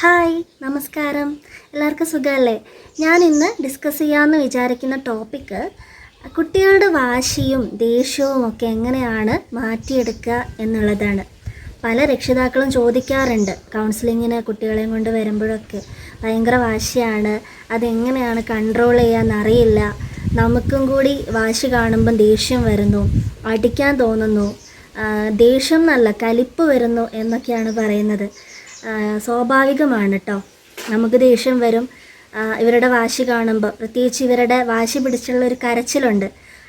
Hi നമസ്കാരം. എല്ലാവർക്കും സുഖമല്ലേ? ഞാൻ ഇന്ന് ഡിസ്കസ് ചെയ്യാമെന്ന് വിചാരിക്കുന്ന ടോപ്പിക്ക് കുട്ടികളുടെ വാശിയും ദേഷ്യവും ഒക്കെ എങ്ങനെയാണ് മാറ്റിയെടുക്കുക എന്നുള്ളതാണ്. പല രക്ഷിതാക്കളും ചോദിക്കാറുണ്ട് കൗൺസിലിങ്ങിന് കുട്ടികളെയും കൊണ്ട് വരുമ്പോഴൊക്കെ. ഭയങ്കര വാശിയാണ്. അതെങ്ങനെയാണ് കൺട്രോൾ ചെയ്യാന്നറിയില്ല നമുക്കും കൂടി വാശി കാണുമ്പം ദേഷ്യം വരുന്നു അടിക്കാൻ തോന്നുന്നു ദേഷ്യം എന്നല്ല കലിപ്പ് വരുന്നു എന്നൊക്കെയാണ് പറയുന്നത്. സ്വാഭാവികമാണ് കേട്ടോ നമുക്ക് ദേഷ്യം വരും. ഇവരുടെ വാശി കാണുമ്പോൾ പ്രത്യേകിച്ച് ഇവരുടെ വാശി പിടിച്ചുള്ള ഒരു കരച്ചിലുണ്ട്.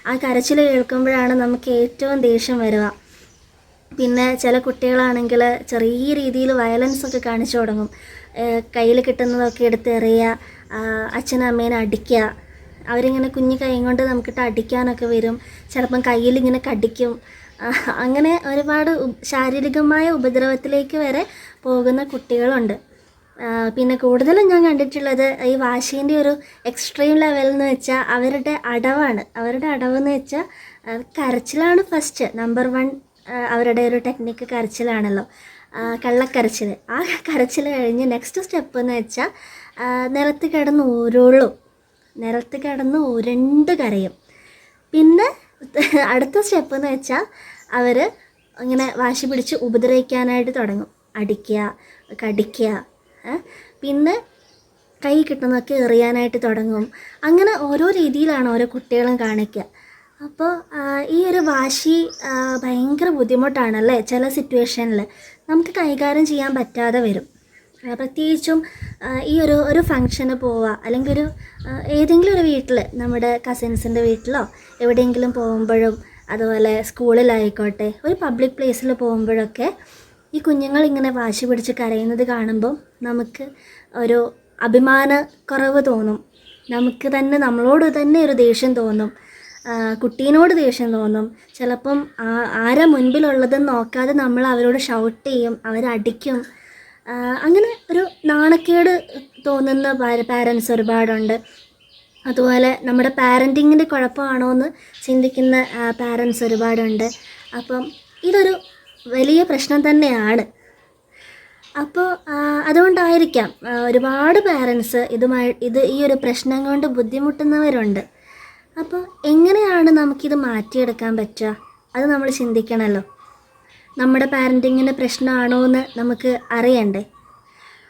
ആ കരച്ചിൽ കേൾക്കുമ്പോഴാണ് നമുക്ക് ഏറ്റവും ദേഷ്യം വരിക. പിന്നെ ചില കുട്ടികളാണെങ്കിൽ ചെറിയ രീതിയിൽ വയലൻസ് ഒക്കെ കാണിച്ചു തുടങ്ങും. കയ്യിൽ കിട്ടുന്നതൊക്കെ എടുത്ത് എറിയുക അച്ഛനും അമ്മേനെ അടിക്കുക. അവരിങ്ങനെ കുഞ്ഞു കൈ കൊണ്ട് നമുക്കിട്ട് അടിക്കാനൊക്കെ വരും. ചിലപ്പം കയ്യിൽ ഇങ്ങനെ കടിക്കും. അങ്ങനെ ഒരുപാട് ശാരീരികമായ ഉപദ്രവത്തിലേക്ക് വരെ പോകുന്ന കുട്ടികളുണ്ട്. പിന്നെ കൂടുതലും ഞാൻ കണ്ടിട്ടുള്ളത് ഈ വാശീന്റെ ഒരു എക്സ്ട്രീം ലെവൽ എന്ന് വെച്ചാൽ അവരുടെ അടവാണ്. അവരുടെ അടവെന്ന് വെച്ചാൽ കരച്ചിലാണ് ഫസ്റ്റ് നമ്പർ വൺ അവരുടെ ഒരു ടെക്നിക്ക് കരച്ചിലാണല്ലോ. കള്ളക്കരച്ചിൽ ആ കരച്ചിൽ കഴിഞ്ഞ് നെക്സ്റ്റ് സ്റ്റെപ്പ് എന്ന് വെച്ചാൽ നിലത്ത് കിടന്ന് ഊരുള്ളൂ നിലത്ത് കിടന്ന് ഉരുണ്ട് കരയും. പിന്നെ അടുത്ത സ്റ്റെപ്പ് എന്ന് വെച്ചാൽ അവർ ഇങ്ങനെ വാശി പിടിച്ച് ഉപദ്രവിക്കാനായിട്ട് തുടങ്ങും. അടിക്കുക കടിക്കുക പിന്നെ കൈ കിട്ടുന്നതൊക്കെ എറിയാനായിട്ട് തുടങ്ങും. അങ്ങനെ ഓരോ രീതിയിലാണ് ഓരോ കുട്ടികളും കാണിക്കുക. അപ്പോൾ ഈ ഒരു വാശി ഭയങ്കര ബുദ്ധിമുട്ടാണല്ലേ ചില സിറ്റുവേഷനിൽ നമുക്ക് കൈകാര്യം ചെയ്യാൻ പറ്റാതെ വരും. പ്രത്യേകിച്ചും ഈ ഒരു ഒരു ഫങ്ഷന് പോവുക അല്ലെങ്കിൽ ഒരു ഏതെങ്കിലും ഒരു വീട്ടിൽ നമ്മുടെ കസിൻസിന്റെ വീട്ടിലോ എവിടെയെങ്കിലും പോകുമ്പോഴും അതുപോലെ സ്കൂളിലായിക്കോട്ടെ ഒരു പബ്ലിക് പ്ലേസിൽ പോകുമ്പോഴൊക്കെ ഈ കുഞ്ഞുങ്ങൾ ഇങ്ങനെ വാശി പിടിച്ച് കരയുന്നത് കാണുമ്പോൾ നമുക്ക് ഒരു അഭിമാന കുറവ് തോന്നും. നമുക്ക് തന്നെ നമ്മളോട് തന്നെ ഒരു ദേഷ്യം തോന്നും. കുട്ടീനോട് ദേഷ്യം തോന്നും. ചിലപ്പം ആരെ മുൻപിലുള്ളതെന്ന് നോക്കാതെ നമ്മൾ അവരോട് ഷൗട്ട് ചെയ്യും അവരടിക്കും അങ്ങനെ ഒരു നാണക്കേട് തോന്നുന്ന പാരൻസ് ഒരുപാടുണ്ട്. അതുപോലെ നമ്മുടെ പാരന്റിങ്ങിന്റെ കുഴപ്പമാണോ എന്ന് ചിന്തിക്കുന്ന പാരൻസ് ഒരുപാടുണ്ട്. അപ്പം ഇതൊരു വലിയ പ്രശ്നം തന്നെയാണ്. അപ്പോൾ അതുകൊണ്ടായിരിക്കാം ഒരുപാട് പാരൻസ് ഇതുമായി ഇത് ഈ ഒരു പ്രശ്നം കൊണ്ട് ബുദ്ധിമുട്ടുന്നവരുണ്ട്. അപ്പോൾ എങ്ങനെയാണ് നമുക്കിത് മാറ്റിയെടുക്കാൻ പറ്റുക? അത് നമ്മൾ ചിന്തിക്കണമല്ലോ നമ്മുടെ പാരന്റിങ്ങിന്റെ പ്രശ്നമാണോ എന്ന് നമുക്ക് അറിയണ്ടേ?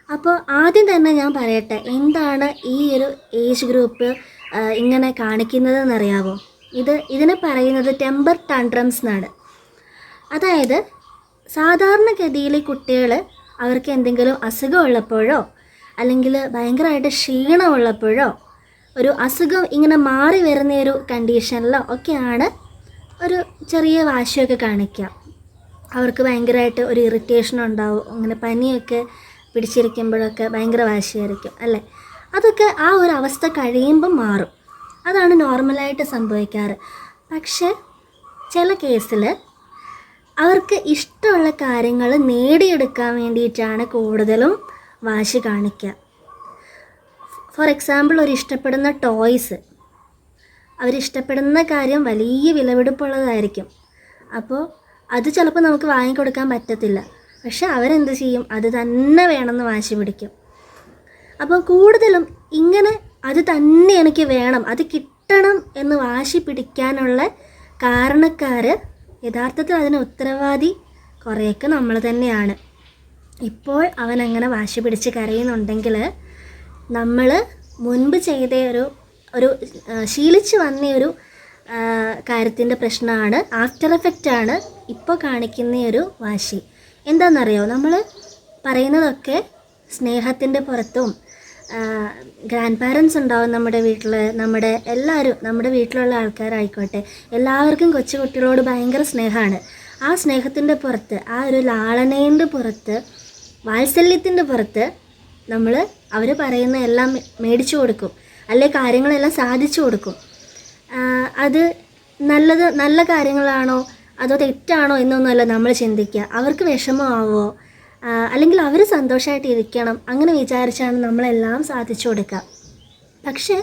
അപ്പോൾ ആദ്യം തന്നെ ഞാൻ പറയട്ടെ എന്താണ് ഈ ഒരു ഏജ് ഗ്രൂപ്പ് ഇങ്ങനെ കാണിക്കുന്നതെന്നറിയാവോ? ഇത് ഇതിനെ പറയുന്നത് ടെമ്പർ ടാൻഡ്രംസ് എന്നാണ്. അതായത് സാധാരണഗതിയിൽ കുട്ടികൾ അവർക്ക് എന്തെങ്കിലും അസുഖം ഉള്ളപ്പോഴോ അല്ലെങ്കിൽ ഭയങ്കരമായിട്ട് ക്ഷീണമുള്ളപ്പോഴോ ഒരു അസുഖം ഇങ്ങനെ മാറി വരുന്ന ഒരു കണ്ടീഷനിലോ ഒക്കെയാണ് ഒരു ചെറിയ വാശിയൊക്കെ കാണിക്കുക. അവർക്ക് ഭയങ്കരമായിട്ട് ഒരു ഇറിറ്റേഷൻ ഉണ്ടാവും അങ്ങനെ പനിയൊക്കെ പിടിച്ചിരിക്കുമ്പോഴൊക്കെ ഭയങ്കര വാശിയായിരിക്കും അല്ലേ? അതൊക്കെ ആ ഒരു അവസ്ഥ കഴിയുമ്പം മാറും. അതാണ് നോർമലായിട്ട് സംഭവിക്കാറ്. പക്ഷേ ചില കേസിൽ അവർക്ക് ഇഷ്ടമുള്ള കാര്യങ്ങൾ നേടിയെടുക്കാൻ വേണ്ടിയിട്ടാണ് കൂടുതലും വാശി കാണിക്കുക. ഫോർ എക്സാമ്പിൾ ഒരു ഇഷ്ടപ്പെടുന്ന ടോയ്സ് അവരിഷ്ടപ്പെടുന്ന കാര്യം വലിയ വിലപിടിപ്പുള്ളതായിരിക്കും. അപ്പോൾ അത് ചിലപ്പോൾ നമുക്ക് വാങ്ങിക്കൊടുക്കാൻ പറ്റത്തില്ല. പക്ഷെ അവരെന്ത് ചെയ്യും? അത് തന്നെ വേണമെന്ന് വാശി പിടിക്കും. അപ്പോൾ കൂടുതലും ഇങ്ങനെ അത് തന്നെ എനിക്ക് വേണം അത് കിട്ടണം എന്ന് വാശി പിടിക്കാനുള്ള കാരണക്കാർ യഥാർത്ഥത്തിൽ അതിന് ഉത്തരവാദി കുറേയൊക്കെ നമ്മൾ തന്നെയാണ്. ഇപ്പോൾ അവൻ അങ്ങനെ വാശി പിടിച്ച് കരയുന്നുണ്ടെങ്കിൽ നമ്മൾ മുൻപ് ചെയ്ത ഒരു ഒരു ശീലിച്ചു വന്ന ഒരു കാര്യത്തിന്റെ പ്രശ്നമാണ്. ആഫ്റ്റർ എഫക്റ്റ് ആണ് ഇപ്പോൾ കാണിക്കുന്ന ഒരു വാശി. എന്താണെന്നറിയോ? നമ്മൾ പറയുന്നതൊക്കെ സ്നേഹത്തിന്റെ പുറത്തും ഗ്രാൻഡ് പാരൻസ് ഉണ്ടാവും നമ്മുടെ വീട്ടിൽ നമ്മുടെ എല്ലാവരും നമ്മുടെ വീട്ടിലുള്ള ആൾക്കാരായിക്കോട്ടെ. എല്ലാവർക്കും കൊച്ചുകുട്ടികളോട് ഭയങ്കര സ്നേഹമാണ്. ആ സ്നേഹത്തിന്റെ പുറത്ത് ആ ഒരു ലാളനേന്റെ പുറത്ത് വാത്സല്യത്തിന്റെ പുറത്ത് നമ്മൾ അവർ പറയുന്ന എല്ലാം മേടിച്ചു കൊടുക്കും. അല്ലെ കാര്യങ്ങളെല്ലാം സാധിച്ചു കൊടുക്കും. അത് നല്ലത് നല്ല കാര്യങ്ങളാണോ? അതോ തെറ്റാണോ എന്നൊന്നുമല്ല നമ്മൾ ചിന്തിക്കുക. അവർക്ക് വിഷമമാവോ? ആ, അല്ലെങ്കിൽ അവർ സന്തോഷമായിട്ട് ഇരിക്കണം അങ്ങനെ വിചാരിച്ചാണ് നമ്മളെല്ലാം സാധിച്ചു കൊടുക്കുക. പക്ഷേ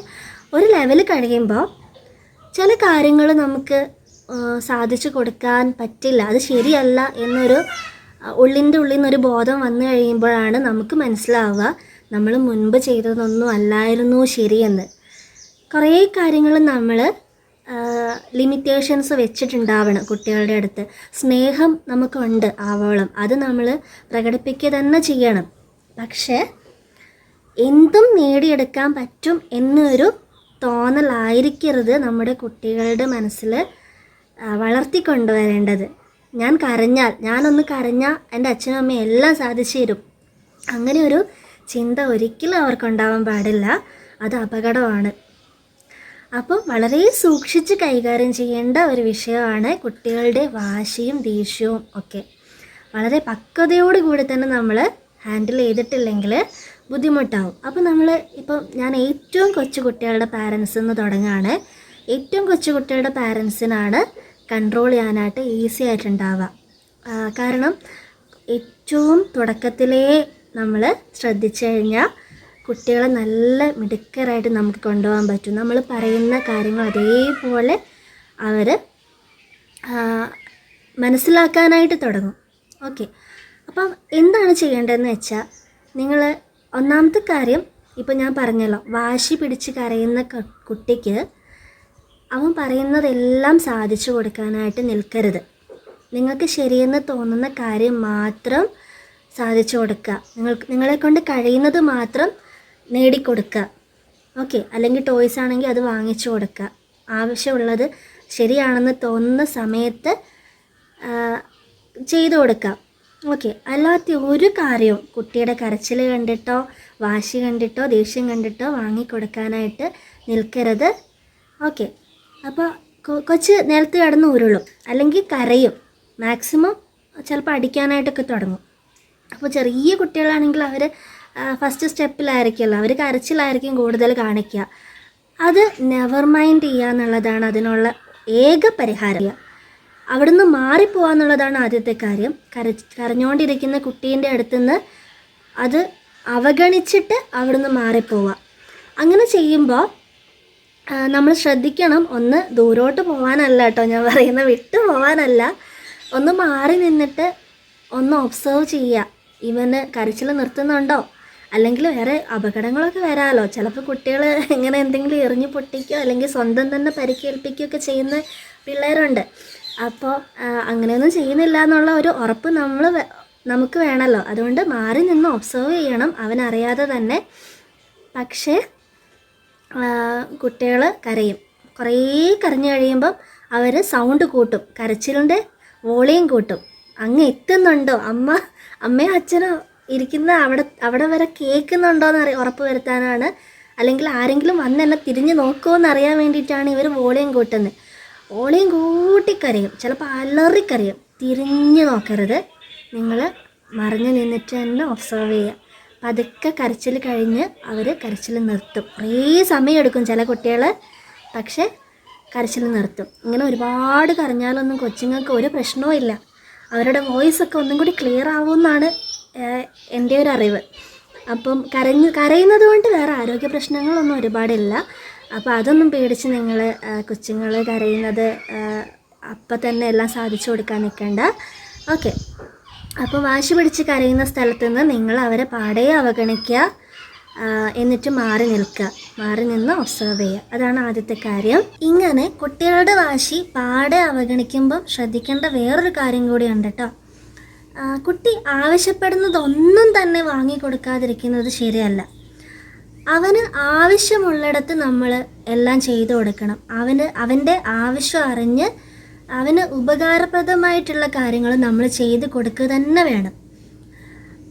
ഒരു ലെവൽ കഴിയുമ്പോൾ ചില കാര്യങ്ങൾ നമുക്ക് സാധിച്ചു കൊടുക്കാൻ പറ്റില്ല. അത് ശരിയല്ല എന്നൊരു ഉള്ളിന്റെ ഉള്ളിൽ നിന്നൊരു ബോധം വന്നു കഴിയുമ്പോഴാണ് നമുക്ക് മനസ്സിലാവുക നമ്മൾ മുൻപ് ചെയ്തതൊന്നും അല്ലായിരുന്നു ശരിയെന്ന്. കുറേ കാര്യങ്ങൾ നമ്മൾ ലിമിറ്റേഷൻസ് വെച്ചിട്ടുണ്ടാവണം കുട്ടികളുടെ അടുത്ത്. സ്നേഹം നമുക്കുണ്ട് ആവോളം. അത് നമ്മൾ പ്രകടിപ്പിക്കുക തന്നെ ചെയ്യണം. പക്ഷേ എന്തും നേടിയെടുക്കാൻ പറ്റും എന്നൊരു തോന്നലായിരിക്കരുത് നമ്മുടെ കുട്ടികളുടെ മനസ്സിൽ വളർത്തിക്കൊണ്ടുവരേണ്ടത്. ഞാൻ കരഞ്ഞാൽ ഞാനൊന്ന് കരഞ്ഞാൽ എന്റെ അച്ഛനും അമ്മയും എല്ലാം സാധിച്ചു തരും. അങ്ങനെ ഒരു ചിന്ത ഒരിക്കലും അവർക്കുണ്ടാവാൻ പാടില്ല. അത് അപകടമാണ്. അപ്പോൾ വളരെ സൂക്ഷിച്ച് കൈകാര്യം ചെയ്യേണ്ട ഒരു വിഷയമാണ് കുട്ടികളുടെ വാശിയും ദേഷ്യവും ഒക്കെ. വളരെ പക്വതയോട് കൂടി തന്നെ നമ്മൾ ഹാൻഡിൽ ചെയ്തിട്ടില്ലെങ്കിൽ ബുദ്ധിമുട്ടാവും. അപ്പോൾ നമ്മൾ ഇപ്പം ഞാൻ ഏറ്റവും കൊച്ചു കുട്ടികളുടെ പാരൻസ് എന്ന് തുടങ്ങുകയാണ്. ഏറ്റവും കൊച്ചു കുട്ടികളുടെ പാരൻസിനാണ് കൺട്രോൾ ചെയ്യാനായിട്ട് ഈസി ആയിട്ടുണ്ടാവുക. കാരണം ഏറ്റവും തുടക്കത്തിലേ നമ്മൾ ശ്രദ്ധിച്ചു കഴിഞ്ഞാൽ കുട്ടികളെ നല്ല മിടുക്കരായിട്ട് നമുക്ക് കൊണ്ടുപോകാൻ പറ്റും. നമ്മൾ പറയുന്ന കാര്യങ്ങൾ അതേപോലെ അവർ മനസ്സിലാക്കാനായിട്ട് തുടങ്ങും. ഓക്കെ. അപ്പം എന്താണ് ചെയ്യേണ്ടതെന്ന് വെച്ചാൽ നിങ്ങൾ ഒന്നാമത്തെ കാര്യം ഇപ്പം ഞാൻ പറഞ്ഞല്ലോ വാശി പിടിച്ച് കരയുന്ന കുട്ടിക്ക് അവൻ പറയുന്നതെല്ലാം സാധിച്ചു കൊടുക്കാനായിട്ട് നിൽക്കരുത്. നിങ്ങൾക്ക് ശരിയെന്ന് തോന്നുന്ന കാര്യം മാത്രം സാധിച്ചു കൊടുക്കുക. നിങ്ങൾ നിങ്ങളെ കൊണ്ട് കഴിയുന്നത് മാത്രം നേടിക്കൊടുക്കുക. ഓക്കെ. അല്ലെങ്കിൽ ടോയ്സ് ആണെങ്കിൽ അത് വാങ്ങിച്ചു കൊടുക്കുക. ആവശ്യമുള്ളത് ശരിയാണെന്ന് തോന്നുന്ന സമയത്ത് ചെയ്തു കൊടുക്കാം ഓക്കെ. അല്ലാത്ത ഒരു കാര്യവും കുട്ടിയുടെ കരച്ചിൽ കണ്ടിട്ടോ വാശി കണ്ടിട്ടോ ദേഷ്യം കണ്ടിട്ടോ വാങ്ങിക്കൊടുക്കാനായിട്ട് നിൽക്കരുത്. ഓക്കെ. അപ്പോൾ കൊച്ച് നിലത്ത് കിടന്ന് ഉരുളും. അല്ലെങ്കിൽ കരയും. മാക്സിമം ചിലപ്പോൾ അടിക്കാനായിട്ടൊക്കെ തുടങ്ങും. അപ്പോൾ ചെറിയ കുട്ടികളാണെങ്കിൽ അവർ ഫസ്റ്റ് സ്റ്റെപ്പിലായിരിക്കുമല്ലോ അവർ കരച്ചിലായിരിക്കും കൂടുതൽ കാണിക്കുക. അത് നെവർ മൈൻഡ് ചെയ്യുക എന്നുള്ളതാണ് അതിനുള്ള ഏക പരിഹാരം. അവിടുന്ന് മാറിപ്പോവാന്നുള്ളതാണ് ആദ്യത്തെ കാര്യം. കര കരഞ്ഞുകൊണ്ടിരിക്കുന്ന കുട്ടീന്റെ അടുത്തുനിന്ന് അത് അവഗണിച്ചിട്ട് അവിടുന്ന് മാറിപ്പോവുക. അങ്ങനെ ചെയ്യുമ്പോൾ നമ്മൾ ശ്രദ്ധിക്കണം. ഒന്ന് ദൂരോട്ട് പോകാനല്ല കേട്ടോ ഞാൻ പറയുന്ന. വിട്ടു പോകാനല്ല ഒന്ന് മാറി നിന്നിട്ട് ഒന്ന് ഒബ്സർവ് ചെയ്യുക. ഇവന് കരച്ചിൽ നിർത്തുന്നുണ്ടോ? അല്ലെങ്കിൽ വേറെ അപകടങ്ങളൊക്കെ വരാമല്ലോ ചിലപ്പോൾ കുട്ടികൾ ഇങ്ങനെ എന്തെങ്കിലും എറിഞ്ഞു പൊട്ടിക്കുകയോ അല്ലെങ്കിൽ സ്വന്തം തന്നെ പരിക്കേൽപ്പിക്കുകയൊക്കെ ചെയ്യുന്ന പിള്ളേരുണ്ട്. അപ്പോൾ അങ്ങനെയൊന്നും ചെയ്യുന്നില്ല എന്നുള്ള ഒരു ഉറപ്പ് നമ്മൾ നമുക്ക് വേണമല്ലോ അതുകൊണ്ട് മാറി നിന്ന് ഒബ്സർവ് ചെയ്യണം. അവനറിയാതെ തന്നെ. പക്ഷേ കുട്ടികൾ കരയും. കുറേ കരഞ്ഞു കഴിയുമ്പം അവർ സൗണ്ട് കൂട്ടും. കരച്ചിലിന്റെ വോളിയം കൂട്ടും. അങ്ങ് എത്തുന്നുണ്ടോ? അമ്മ അമ്മയോ അച്ഛനോ ഇരിക്കുന്ന അവിടെ അവിടെ വരെ കേൾക്കുന്നുണ്ടോ എന്ന് അറിയ ഉറപ്പ് വരുത്താനാണ്. അല്ലെങ്കിൽ ആരെങ്കിലും വന്ന് എന്നെ തിരിഞ്ഞ് നോക്കുമോ അറിയാൻ വേണ്ടിയിട്ടാണ് ഇവർ വോളിയം കൂട്ടുന്നത് വോളിയം കൂട്ടിക്കരയും. ചിലപ്പോൾ അലറിക്കരയും. തിരിഞ്ഞ് നോക്കരുത്. നിങ്ങൾ മറിഞ്ഞ് നിന്നിട്ട് തന്നെ ഒബ്സർവ് ചെയ്യുക പതുക്കെ കരച്ചിൽ കഴിഞ്ഞ് അവർ കരച്ചിൽ നിർത്തും. കുറേ സമയമെടുക്കും ചില കുട്ടികൾ പക്ഷേ കരച്ചിൽ നിർത്തും. ഇങ്ങനെ ഒരുപാട് കരഞ്ഞാലൊന്നും കൊച്ചുങ്ങൾക്ക് ഒരു പ്രശ്നവും ഇല്ല. അവരുടെ വോയിസ് ഒക്കെ ഒന്നും കൂടി ക്ലിയർ ആവുമെന്നാണ് എന്റെ ഒരു അറിവ്. അപ്പം കരഞ്ഞ് കരയുന്നത് കൊണ്ട് വേറെ ആരോഗ്യ പ്രശ്നങ്ങളൊന്നും ഒരുപാടില്ല. അപ്പോൾ അതൊന്നും പേടിച്ച് നിങ്ങൾ കൊച്ചുങ്ങൾ കരയുന്നത് അപ്പം തന്നെ എല്ലാം സാധിച്ചു കൊടുക്കാൻ നിൽക്കണ്ട. ഓക്കെ. അപ്പോൾ വാശി പിടിച്ച് കരയുന്ന സ്ഥലത്ത് നിന്ന് നിങ്ങൾ അവരെ പാടെ അവഗണിക്കുക എന്നിട്ട് മാറി നിൽക്കുക. മാറി നിന്ന് ഒബ്സർവ് ചെയ്യുക. അതാണ് ആദ്യത്തെ കാര്യം. ഇങ്ങനെ കുട്ടികളുടെ വാശി പാടെ അവഗണിക്കുമ്പം ശ്രദ്ധിക്കേണ്ട വേറൊരു കാര്യം കൂടിയുണ്ട് കേട്ടോ. ആ, കുട്ടി ആവശ്യപ്പെടുന്നതൊന്നും തന്നെ വാങ്ങിക്കൊടുക്കാതിരിക്കുന്നത് ശരിയല്ല. അവന് ആവശ്യമുള്ളിടത്ത് നമ്മൾ എല്ലാം ചെയ്തു കൊടുക്കണം. അവന് അവന്റെ ആവശ്യം അറിഞ്ഞ് അവന് ഉപകാരപ്രദമായിട്ടുള്ള കാര്യങ്ങൾ നമ്മൾ ചെയ്ത് കൊടുക്കുക തന്നെ വേണം.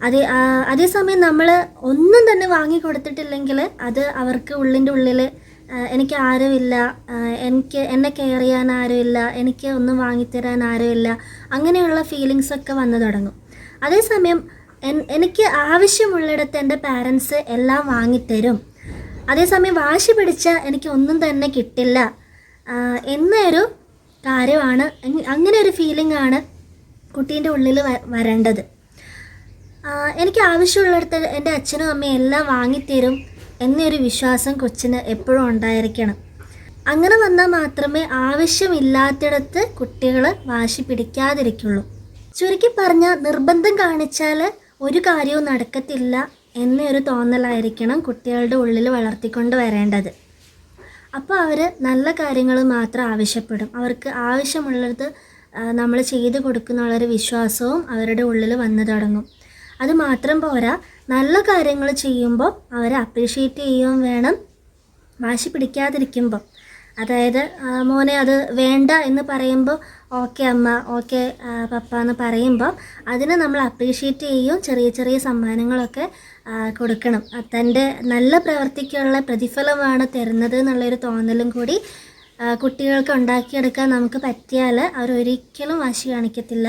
അതേ അതേസമയം നമ്മൾ ഒന്നും തന്നെ വാങ്ങി കൊടുത്തിട്ടില്ലെങ്കിൽ അത് അവർക്ക് ഉള്ളിന്റെ ഉള്ളിൽ എനിക്ക് ആരുമില്ല. എനിക്ക് എന്നെ കെയർ ചെയ്യാൻ ആരുമില്ല. എനിക്ക് ഒന്നും വാങ്ങിത്തരാൻ ആരുമില്ല. അങ്ങനെയുള്ള ഫീലിങ്സ് ഒക്കെ വന്നു തുടങ്ങും. അതേസമയം എനിക്ക് ആവശ്യമുള്ളിടത്ത് എന്റെ പാരൻസ് എല്ലാം വാങ്ങിത്തരും. അതേസമയം വാശി പിടിച്ചാൽ എനിക്ക് ഒന്നും തന്നെ കിട്ടില്ല. എന്നൊരു കാര്യമാണ് അങ്ങനെ ഒരു ഫീലിംഗ് ആണ് കുട്ടീന്റെ ഉള്ളിൽ വരേണ്ടത്. എനിക്ക് ആവശ്യമുള്ളിടത്ത് എന്റെ അച്ഛനും അമ്മയും എല്ലാം വാങ്ങിത്തരും. എന്നൊരു വിശ്വാസം കൊച്ചിന് എപ്പോഴും ഉണ്ടായിരിക്കണം. അങ്ങനെ വന്നാൽ മാത്രമേ ആവശ്യമില്ലാത്തിടത്ത് കുട്ടികൾ വാശി പിടിക്കാതിരിക്കുള്ളൂ. ചുരുക്കി പറഞ്ഞാൽ നിർബന്ധം കാണിച്ചാൽ ഒരു കാര്യവും നടക്കത്തില്ല എന്നൊരു തോന്നലായിരിക്കണം കുട്ടികളുടെ ഉള്ളിൽ വളർത്തിക്കൊണ്ട് വരേണ്ടത്. അപ്പോൾ അവർ നല്ല കാര്യങ്ങൾ മാത്രം ആവശ്യപ്പെടും. അവർക്ക് ആവശ്യമുള്ളത് നമ്മൾ ചെയ്തു കൊടുക്കുന്നുള്ളൊരു വിശ്വാസവും അവരുടെ ഉള്ളിൽ വന്നു തുടങ്ങും. അത് മാത്രം പോരാ നല്ല കാര്യങ്ങൾ ചെയ്യുമ്പോൾ അവരെ അപ്രീഷിയേറ്റ് ചെയ്യുകയും വേണം. വാശി പിടിക്കാതിരിക്കുമ്പോൾ അതായത് മോനെ അത് വേണ്ട എന്ന് പറയുമ്പോൾ ഓക്കെ അമ്മ ഓക്കെ പപ്പ എന്ന് പറയുമ്പോൾ അതിനെ നമ്മൾ അപ്രീഷിയേറ്റ് ചെയ്യും ചെറിയ ചെറിയ സമ്മാനങ്ങളൊക്കെ കൊടുക്കണം. തന്റെ നല്ല പ്രവർത്തിക്കുള്ള പ്രതിഫലമാണ് തരുന്നത് എന്നുള്ളൊരു തോന്നലും കൂടി കുട്ടികൾക്ക് ഉണ്ടാക്കിയെടുക്കാൻ നമുക്ക് പറ്റിയാൽ അവരൊരിക്കലും വാശി കാണിക്കത്തില്ല.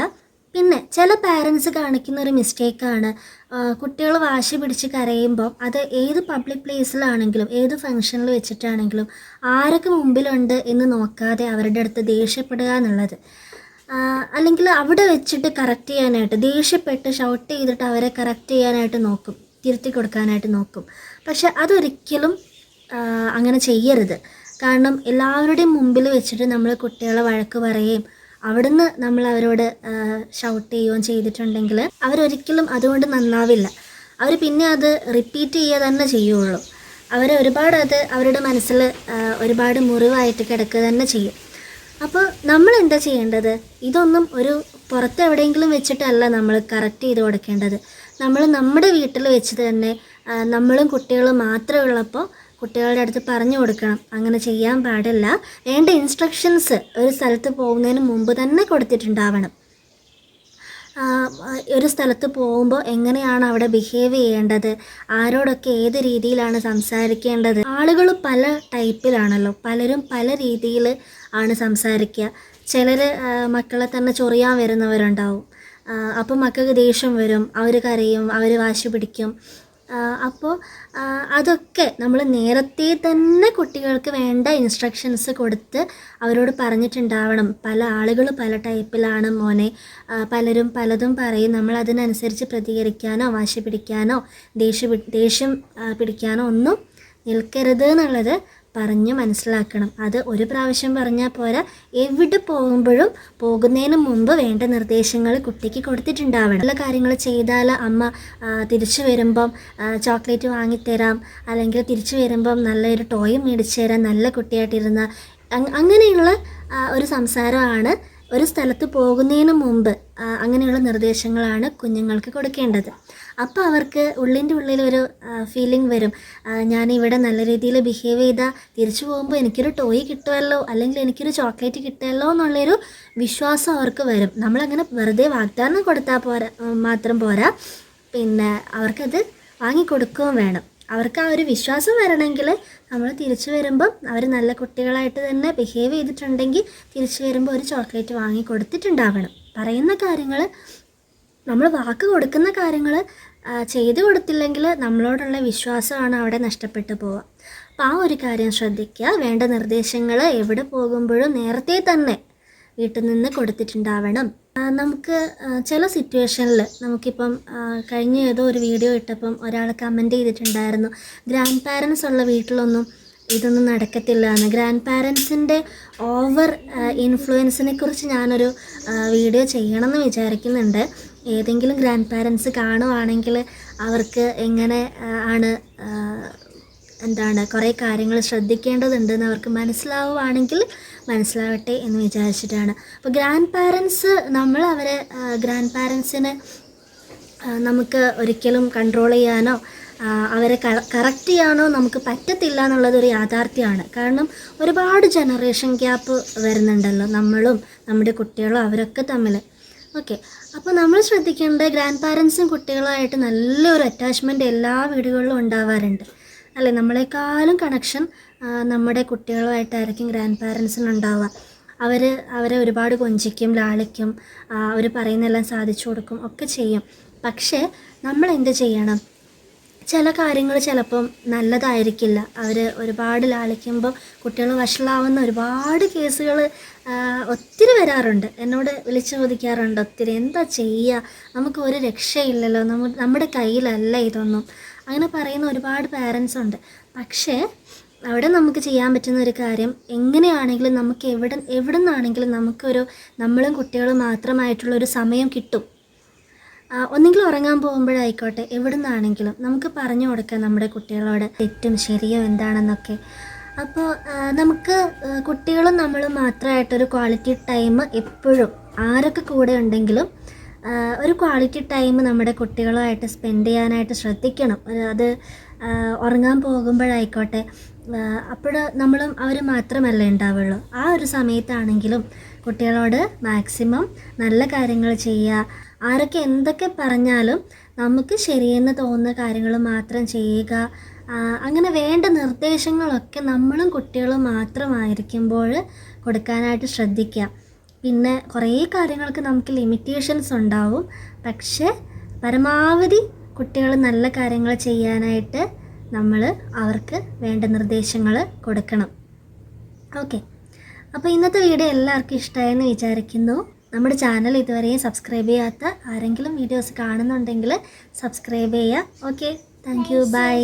പിന്നെ ചില പാരൻസ് കാണിക്കുന്ന ഒരു മിസ്റ്റേക്കാണ് കുട്ടികൾ വാശി പിടിച്ച് കരയുമ്പോൾ അത് ഏത് പബ്ലിക് പ്ലേസിലാണെങ്കിലും ഏത് ഫംഗ്ഷനിൽ വെച്ചിട്ടാണെങ്കിലും ആരൊക്കെ മുമ്പിലുണ്ട് എന്ന് നോക്കാതെ അവരുടെ അടുത്ത് ദേഷ്യപ്പെടുക എന്നുള്ളത്. അല്ലെങ്കിൽ അവിടെ വെച്ചിട്ട് കറക്റ്റ് ചെയ്യാനായിട്ട് ദേഷ്യപ്പെട്ട് ഷൗട്ട് ചെയ്തിട്ട് അവരെ കറക്റ്റ് ചെയ്യാനായിട്ട് നോക്കും തിരുത്തി കൊടുക്കാനായിട്ട് നോക്കും. പക്ഷെ അതൊരിക്കലും അങ്ങനെ ചെയ്യരുത്. കാരണം എല്ലാവരുടെയും മുമ്പിൽ വെച്ചിട്ട് നമ്മൾ കുട്ടികളെ വഴക്ക് പറയുകയും അവിടുന്ന് നമ്മൾ അവരോട് ഷൗട്ട് ചെയ്യുകയും ചെയ്തിട്ടുണ്ടെങ്കിൽ അവരൊരിക്കലും അതുകൊണ്ട് നന്നാവില്ല. അവർ പിന്നെ അത് റിപ്പീറ്റ് ചെയ്യുക തന്നെ ചെയ്യുള്ളൂ. അവർ ഒരുപാട് അത് അവരുടെ മനസ്സിൽ ഒരുപാട് മുറിവായിട്ട് കിടക്കുക തന്നെ ചെയ്യും. അപ്പോൾ നമ്മൾ എന്താ ചെയ്യേണ്ടത്? ഇതൊന്നും ഒരു പുറത്ത് എവിടെയെങ്കിലും വെച്ചിട്ടല്ല നമ്മൾ കറക്റ്റ് ചെയ്ത് കൊടുക്കേണ്ടത്. നമ്മൾ നമ്മുടെ വീട്ടിൽ വെച്ച് തന്നെ നമ്മളും കുട്ടികളും മാത്രമേ ഉള്ളപ്പോൾ കുട്ടികളുടെ അടുത്ത് പറഞ്ഞു കൊടുക്കണം. അങ്ങനെ ചെയ്യാൻ പാടില്ല. വേണ്ട ഇൻസ്ട്രക്ഷൻസ് ഒരു സ്ഥലത്ത് പോകുന്നതിന് മുമ്പ് തന്നെ കൊടുത്തിട്ടുണ്ടാവണം. ഒരു സ്ഥലത്ത് പോകുമ്പോൾ എങ്ങനെയാണ് അവിടെ ബിഹേവ് ചെയ്യേണ്ടത്? ആരോടൊക്കെ ഏത് രീതിയിലാണ് സംസാരിക്കേണ്ടത്? ആളുകൾ പല ടൈപ്പിലാണല്ലോ. പലരും പല രീതിയിൽ ആണ് സംസാരിക്കുക. ചിലർ മക്കളെ തന്നെ ചൊറിയാൻ വരുന്നവരുണ്ടാവും. അപ്പോൾ മക്കൾക്ക് ദേഷ്യം വരും. അവർ കരയും അവർ വാശി പിടിക്കും. അപ്പോൾ അതൊക്കെ നമ്മൾ നേരത്തെ തന്നെ കുട്ടികൾക്ക് വേണ്ട ഇൻസ്ട്രക്ഷൻസ് കൊടുത്ത് അവരോട് പറഞ്ഞിട്ടുണ്ടാവണം. പല ആളുകൾ പല ടൈപ്പിലാണ് മോനെ. പലരും പലതും പറയും. നമ്മൾ അതിനനുസരിച്ച് പ്രതികരിക്കാനോ വാശി പിടിക്കാനോ ദേഷ്യ ദേഷ്യം പിടിക്കാനോ ഒന്നും നിൽക്കരുത് എന്നുള്ളത് പറഞ്ഞ് മനസ്സിലാക്കണം. അത് ഒരു പ്രാവശ്യം പറഞ്ഞാൽ പോരാ. എവിടെ പോകുമ്പോഴും പോകുന്നതിന് മുമ്പ് വേണ്ട നിർദ്ദേശങ്ങൾ കുട്ടിക്ക് കൊടുത്തിട്ടുണ്ടാവണം. നല്ല കാര്യങ്ങൾ ചെയ്താൽ അമ്മ തിരിച്ചു വരുമ്പം ചോക്ലേറ്റ് വാങ്ങിത്തരാം. അല്ലെങ്കിൽ തിരിച്ചു വരുമ്പം നല്ലൊരു ടോയ് മേടിച്ചു തരാം. നല്ല കുട്ടിയായിട്ടിരുന്ന അങ്ങനെയുള്ള ഒരു സംസാരമാണ് ഒരു സ്ഥലത്ത് പോകുന്നതിന് മുമ്പ് അങ്ങനെയുള്ള നിർദ്ദേശങ്ങളാണ് കുഞ്ഞുങ്ങൾക്ക് കൊടുക്കേണ്ടത്. അപ്പോൾ അവർക്ക് ഉള്ളിന്റെ ഉള്ളിലൊരു ഫീലിംഗ് വരും. ഞാൻ ഇവിടെ നല്ല രീതിയിൽ ബിഹേവ് ചെയ്താൽ തിരിച്ചു പോകുമ്പോൾ എനിക്കൊരു ടോയ് കിട്ടുമല്ലോ അല്ലെങ്കിൽ എനിക്കൊരു ചോക്ലേറ്റ് കിട്ടുമല്ലോ എന്നുള്ളൊരു വിശ്വാസം അവർക്ക് വരും. നമ്മളങ്ങനെ വെറുതെ വാഗ്ദാനം കൊടുത്താൽ പോരാ മാത്രം പോരാ. പിന്നെ അവർക്കത് വാങ്ങിക്കൊടുക്കുകയും വേണം. അവർക്ക് ആ ഒരു വിശ്വാസം വരണമെങ്കിൽ നമ്മൾ തിരിച്ചു വരുമ്പം അവർ നല്ല കുട്ടികളായിട്ട് തന്നെ ബിഹേവ് ചെയ്തിട്ടുണ്ടെങ്കിൽ തിരിച്ചു വരുമ്പോൾ ഒരു ചോക്ലേറ്റ് വാങ്ങി കൊടുത്തിട്ടുണ്ടാവണം പറയുന്ന കാര്യങ്ങൾ നമ്മൾ വാക്ക് കൊടുക്കുന്ന കാര്യങ്ങൾ ചെയ്തു കൊടുത്തില്ലെങ്കിൽ നമ്മളോടുള്ള വിശ്വാസമാണ് അവിടെ നഷ്ടപ്പെട്ടു പോവുക. അപ്പോൾ ആ ഒരു കാര്യം ശ്രദ്ധിക്കുക. വേണ്ട നിർദ്ദേശങ്ങൾ എവിടെ പോകുമ്പോഴും നേരത്തെ തന്നെ വീട്ടിൽ നിന്ന് കൊടുത്തിട്ടുണ്ടാവണം. നമുക്ക് ചില സിറ്റുവേഷനിൽ നമുക്കിപ്പം കഴിഞ്ഞ ഏതോ ഒരു വീഡിയോ ഇട്ടപ്പം ഒരാൾ കമന്റ് ചെയ്തിട്ടുണ്ടായിരുന്നു. ഗ്രാൻഡ് പാരൻസ് ഉള്ള വീട്ടിലൊന്നും ഇതൊന്നും നടക്കത്തില്ല എന്ന്. ഗ്രാൻഡ് പാരൻസിന്റെ ഓവർ ഇൻഫ്ലുവൻസിനെ കുറിച്ച് ഞാനൊരു വീഡിയോ ചെയ്യണമെന്ന് വിചാരിക്കുന്നുണ്ട്. ഏതെങ്കിലും ഗ്രാൻഡ് പാരൻസ് കാണുവാണെങ്കിൽ അവർക്ക് എങ്ങനെ ആണ് എന്താണ് കുറേ കാര്യങ്ങൾ ശ്രദ്ധിക്കേണ്ടതുണ്ടെന്ന് അവർക്ക് മനസ്സിലാവുകയാണെങ്കിൽ മനസ്സിലാവട്ടെ എന്ന് വിചാരിച്ചിട്ടാണ്. അപ്പോൾ ഗ്രാൻഡ് പാരൻസ് നമ്മൾ അവരെ ഗ്രാൻഡ് പാരൻസിനെ നമുക്ക് ഒരിക്കലും കൺട്രോൾ ചെയ്യാനോ അവരെ കറക്റ്റ് ചെയ്യാനോ നമുക്ക് പറ്റത്തില്ല എന്നുള്ളതൊരു യാഥാർത്ഥ്യമാണ്. കാരണം ഒരുപാട് ജനറേഷൻ ഗ്യാപ്പ് വരുന്നുണ്ടല്ലോ നമ്മളും നമ്മുടെ കുട്ടികളും അവരൊക്കെ തമ്മിൽ ഓക്കെ. അപ്പോൾ നമ്മൾ ശ്രദ്ധിക്കേണ്ടത് ഗ്രാൻഡ് പാരൻസും കുട്ടികളുമായിട്ട് നല്ലൊരു അറ്റാച്ച്മെന്റ് എല്ലാ വീടുകളിലും ഉണ്ടാവാറുണ്ട്. അല്ലേ? നമ്മളെക്കാളും കണക്ഷൻ നമ്മുടെ കുട്ടികളുമായിട്ടായിരിക്കും ഗ്രാൻഡ് പാരൻസിന് ഉണ്ടാവുക. അവർ അവരെ ഒരുപാട് കൊഞ്ചിക്കും ലാളിക്കും അവർ പറയുന്നതെല്ലാം സാധിച്ചു കൊടുക്കും ഒക്കെ ചെയ്യും. പക്ഷേ നമ്മൾ എന്ത് ചെയ്യണം? ചില കാര്യങ്ങൾ ചിലപ്പം നല്ലതായിരിക്കില്ല. അവർ ഒരുപാട് ലാളിക്കുമ്പോൾ കുട്ടികൾ വഷളാവുന്ന ഒരുപാട് കേസുകൾ ഒത്തിരി വരാറുണ്ട്. എന്നോട് വിളിച്ചു ചോദിക്കാറുണ്ട്. ഒത്തിരി എന്താ ചെയ്യുക നമുക്ക് ഒരു രക്ഷയില്ലല്ലോ. നമ്മ നമ്മുടെ കയ്യിലല്ല ഇതൊന്നും. അങ്ങനെ പറയുന്ന ഒരുപാട് പാരൻസ് ഉണ്ട്. പക്ഷേ അവിടെ നമുക്ക് ചെയ്യാൻ പറ്റുന്ന ഒരു കാര്യം എങ്ങനെയാണെങ്കിലും നമുക്ക് എവിടെ എവിടെ നിന്നാണെങ്കിലും നമുക്കൊരു നമ്മളും കുട്ടികളും മാത്രമായിട്ടുള്ള ഒരു സമയം കിട്ടും. ഒന്നെങ്കിൽ ഉറങ്ങാൻ പോകുമ്പോഴായിക്കോട്ടെ എവിടെ നിന്നാണെങ്കിലും നമുക്ക് പറഞ്ഞു കൊടുക്കാം നമ്മുടെ കുട്ടികളോട് തെറ്റും ശരിയും എന്താണെന്നൊക്കെ. അപ്പോൾ നമുക്ക് കുട്ടികളും നമ്മളും മാത്രമായിട്ടൊരു ക്വാളിറ്റി ടൈം എപ്പോഴും ആരൊക്കെ കൂടെ ഉണ്ടെങ്കിലും ഒരു ക്വാളിറ്റി ടൈം നമ്മുടെ കുട്ടികളുമായിട്ട് സ്പെൻഡ് ചെയ്യാനായിട്ട് ശ്രദ്ധിക്കണം. അത് ഉറങ്ങാൻ പോകുമ്പോഴായിക്കോട്ടെ അപ്പോൾ നമ്മളും അവർ മാത്രമല്ല ഉണ്ടാവുള്ളൂ. ആ ഒരു സമയത്താണെങ്കിലും കുട്ടികളോട് മാക്സിമം നല്ല കാര്യങ്ങൾ ചെയ്യുക ആരൊക്കെ എന്തൊക്കെ പറഞ്ഞാലും നമുക്ക് ശരിയെന്ന് തോന്നുന്ന കാര്യങ്ങൾ മാത്രം ചെയ്യുക. അങ്ങനെ വേണ്ട നിർദ്ദേശങ്ങളൊക്കെ നമ്മളും കുട്ടികളും മാത്രമായിരിക്കുമ്പോൾ കൊടുക്കാനായിട്ട് ശ്രദ്ധിക്കുക. പിന്നെ കുറേ കാര്യങ്ങൾക്ക് നമുക്ക് ലിമിറ്റേഷൻസ് ഉണ്ടാവും. പക്ഷേ പരമാവധി കുട്ടികൾ നല്ല കാര്യങ്ങൾ ചെയ്യാനായിട്ട് നമ്മൾ അവർക്ക് വേണ്ട നിർദ്ദേശങ്ങൾ കൊടുക്കണം. ഓക്കെ. അപ്പോൾ ഇന്നത്തെ വീഡിയോ എല്ലാവർക്കും ഇഷ്ടമായെന്ന് വിചാരിക്കുന്നു. നമ്മുടെ ചാനൽ ഇതുവരെയും സബ്സ്ക്രൈബ് ചെയ്യാത്ത ആരെങ്കിലും വീഡിയോസ് കാണുന്നുണ്ടെങ്കിൽ സബ്സ്ക്രൈബ് ചെയ്യുക. Okay thank you by